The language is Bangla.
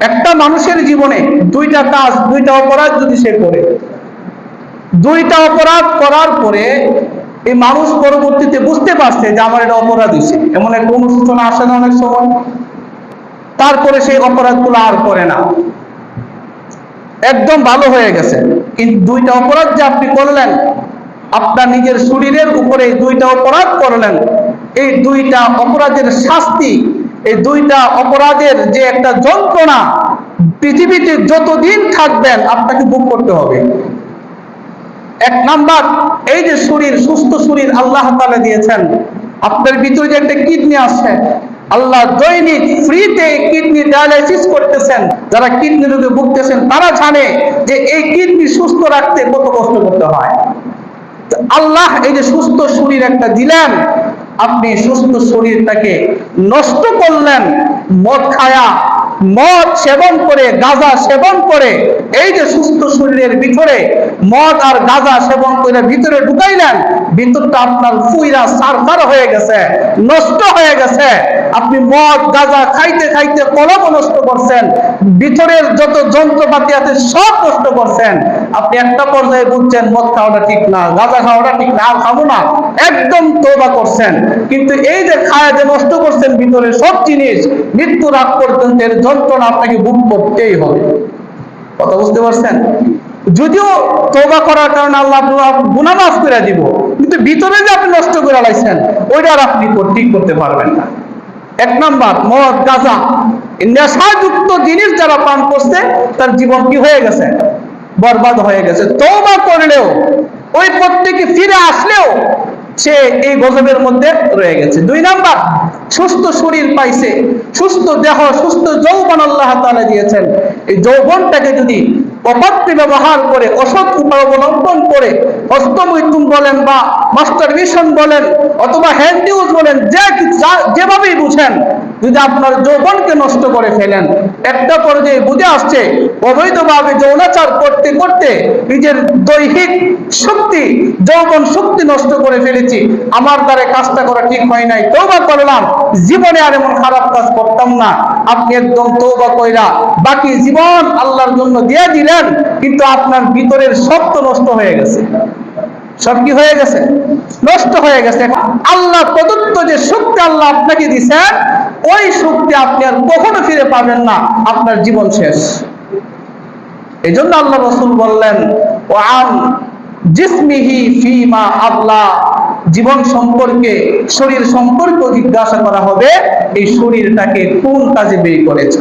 একটা মানুষের জীবনে দুইটা কাজ, দুইটা অপরাধ যদি সে করে, দুইটা অপরাধ করার পরে এই মানুষ পরবর্তীতে বুঝতে পারছে যে আমার এটা অপরাধ হয়েছে এমন একটা অনুশোচনা আসে না অনেক সময়। তারপরে সেই অপরাধগুলো আর করে না। একদম ভালো হয়ে গেছে। কিন্তু দুইটা অপরাধ যে আপনি করলেন, আপনার নিজের শরীরের উপরে দুইটা অপরাধ করলেন, এই দুইটা অপরাধের শাস্তি এই দুইটা অপরাধের যে একটা যন্ত্রণা, পৃথিবীতে যতদিন থাকবেন আপনাকে ভোগ করতে হবে। এক নাম্বার, এই যে শরীর, সুস্থ শরীর আল্লাহ তাআলা দিয়েছেন, আপনার ভিতরে যে একটা কিডনি আছে, আল্লাহ দৈনিক ফ্রিতে কিডনি ডায়ালাইসিস করতেছেন। যারা কিডনি রোগে ভুগতেছেন, তারা জানে যে এই কিডনি সুস্থ রাখতে কত কষ্ট করতে হয়। আল্লাহ এই যে সুস্থ শরীর একটা দিলেন আপনি সুস্থ শরীরটাকে নষ্ট করলেন মদ খায়া মদ সেবন করে, গাঁজা সেবন করে, এই যে সুস্থ শরীরের ভিতরে মদ আর গাঁজা সেবন করে ভিতরে ঢুকাইলেন ভিতরটা আপনার ফুইরা সারফার হয়ে গেছে, নষ্ট হয়ে গেছে। আপনি মদ, গাঁজা খাইতে খাইতে কলম নষ্ট করছেন, ভিতরের যত যন্ত্রপাতি আছে সব নষ্ট করছেন। আপনি একটা পর্যায়ে বুঝছেন, মদ খাওয়াটা ঠিক না, গাঁজা খাওয়াটা ঠিক না, আর খাব না, একদম তোবা করছেন। কিন্তু এই যে খায় যে নষ্ট করছেন ভিতরে সব জিনিস, মৃত্যুর আগ পর্যন্ত এর যন্ত্রণা আপনাকে ভোগ করতেই হবে। কথা বুঝতে পারছেন? যদিও তোবা করার কারণে আল্লাহ আপনার গুনাহ মাফ করে দিব, কিন্তু ভিতরে যে আপনি নষ্ট করে লাইছেন ওইটা আর আপনি ঠিক করতে পারবেন না। এক নাম্বার, মদ, গাঁজা নেশাযুক্ত জিনিস যারা পান করছে, তার জীবন কি হয়ে গেছে? বরবাদ হয়ে গেছে। তওবা করলেও, ওই প্রত্যেকে ফিরে আসলেও সে এই গজবের মধ্যে রয়ে গেছে। দুই নাম্বার, সুস্থ শরীর পাইছে, সুস্থ দেহ, সুস্থ যৌবন আল্লাহ তাআলা দিয়েছেন। এই যৌবনটাকে যদি অপাত্রে ব্যবহার করে, অসৎ উপায় অবলম্বন করে হস্তমৈথুন বলেন বা মাস্টার মিশন বলেন অথবা হ্যান্ড ইউজ বলেন, যে যেভাবেই বুঝেন, যদি আপনার যৌবনকে নষ্ট করে ফেলেন, একটা পর্যায়ে বুঝে আসছে, অবৈধভাবে যৌনাচার করতে করতে নিজের দৈহিক শক্তি যৌবন শক্তি নষ্ট করে ফেলেছি, আমার দ্বারা কাজটা করা ঠিক হয় নাই তৌবা করলাম, জীবনে আর এমন খারাপ কাজ করতাম না। আপনি একদম তৌবা কইরা বাকি জীবন আল্লাহর জন্য দিয়ে দিলেন, কিন্তু আপনার ভিতরের সব তো নষ্ট হয়ে গেছে। সব কি হয়ে গেছে? নষ্ট হয়ে গেছে। আল্লাহ প্রদত্ত যে শক্তি আল্লাহ আপনাকে দিছেন, ওই শক্তি আপনি আর কখনো ফিরে পাবেন না, আপনার জীবন শেষ। এই জন্য আল্লাহ রসুল বললেন ও আন জিসমিহি ফিমা আবলা। জীবন সম্পর্কে, শরীর সম্পর্কে জিজ্ঞাসা করা হবে, এই শরীরটাকে কোন কাজে ব্যয় করেছে?